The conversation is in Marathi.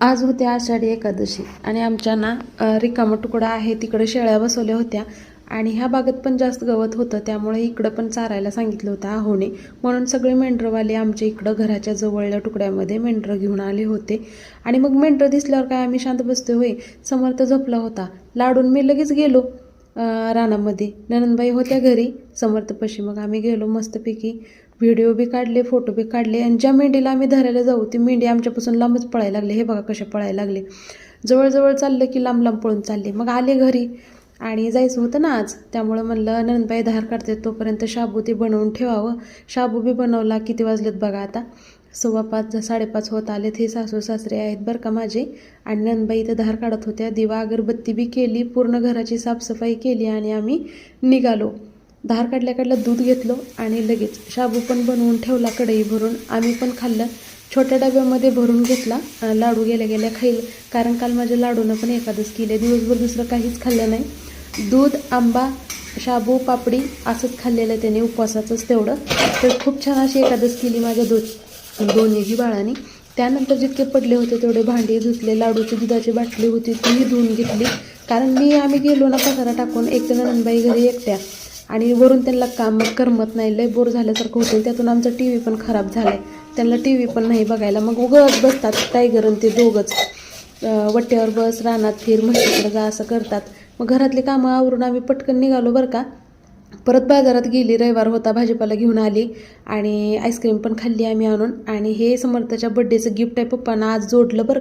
आज होते आषाढी एकादशी आणि आमच्या ना रिकामा तुकडा आहे तिकडे शेळ्या बसवल्या होत्या. आणि ह्या बागेत पण जास्त गवत होतं त्यामुळे इकडं पण चारायला सांगितलं होतं आहोने. म्हणून सगळे मेंढरवाले आमच्या इकडं घराच्या जवळल्या तुकड्यामध्ये मेंढरं घेऊन आले होते. आणि मग मेंढरं दिसल्यावर काय आम्ही शांत बसतोय होय? समर्थ झोपला होता. लाडून मी लगेच गेलो रानामध्ये. ननंदबाई होत्या घरी. समर्थपाशी मग आम्ही गेलो मस्तपैकी. व्हिडिओ बी काढले फोटो बी काढले आणि ज्या मेंढीला आम्ही धरायला जाऊ ती मेंढी आमच्यापासून लांबच पळायला लागली. हे बघा कसे पळायला लागले. जवळजवळ चाललं की लांब लांब पळून चालले. मग आले घरी आणि जायचं होतं ना आज. त्यामुळं म्हणलं नंदबाई धार काढते तोपर्यंत शाबू ते बनवून ठेवावं. शाबू बी बनवला किती वाजलेत बघा आता? सव्वा पाच साडेपाच होत आलेत. हे सासू सासरे आहेत बरं का माझे. आणि नंदबाई इथं धार काढत होत्या. दिवा अगरबत्ती बी केली पूर्ण घराची साफसफाई केली आणि आम्ही निघालो. धार काढल्या काढल्या दूध घेतलो आणि लगेच शाबू पण बनवून ठेवला कढई भरून. आम्ही पण खाल्लं. छोट्या डब्यामध्ये भरून घेतला. लाडू गेल्या गेल्या खाईल. कारण काल माझ्या लाडूनं पण एकादच केले. दिवसभर दुसरं काहीच खाल्लं नाही. दूध आंबा शाबू पापडी असंच खाल्लेलं त्याने. उपवासाचंच तेवढं. तर खूप छान अशी एकादस केली माझ्या दोन दोन्हीही बाळांनी. त्यानंतर जितके पडले होते तेवढे भांडे धुतले. लाडूची दुधाची बाटली होती तीही धुवून घेतली. कारण मी आम्ही गेलो ना पसारा टाकून. एक तर नंदबाई घरी एकट्या. आणि वरून त्यांना काम करमत नाही. लय बोर झाल्यासारखं होतं त्यातून आमचा टी व्ही पण खराब झाला आहे त्यांना टी व्ही पण नाही बघायला. मग उगत बसतात टायगर आणि ते दोघंच. वट्ट्यावर वट्यावर बस रानात फिर म्हशीकडे जा असं करतात. मग घरातली कामं आवरून आम्ही पटकन निघालो बरं का. परत बाजारात गेली. रविवार होता. भाजीपाला घेऊन आली. आणि आईस्क्रीम पण खाल्ली आम्ही आणून. आणि हे समर्थाच्या बड्डेचं गिफ्ट आहे. पप्पांना आज जोडलं बरं